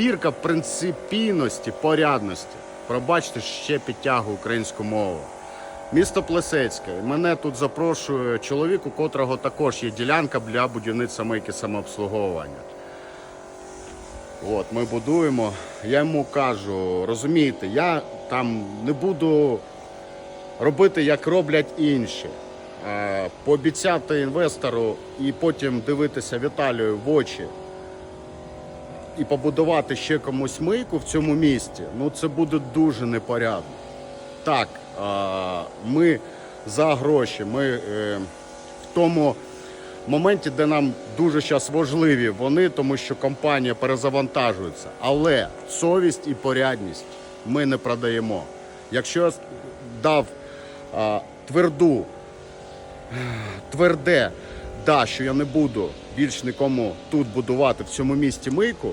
Пірка принципійності, порядності. Пробачте, ще підтягую українську мову. Місто Плесецьке. Мене тут запрошує чоловік, у котрого також є ділянка для будівництва мийки самообслуговування. От, ми будуємо. Я йому кажу, розумієте, я там не буду робити, як роблять інші. Е, Пообіцяти інвестору і потім дивитися Віталію в очі і побудувати ще комусь мийку в цьому місті, ну це буде дуже непорядно. Так, ми за гроші, ми е, в тому моменті, де нам дуже зараз важливі вони, тому що компанія перезавантажується. Але совість і порядність ми не продаємо. Якщо я дав тверду тверде, да, що я не буду більш нікому тут будувати в цьому місті мийку,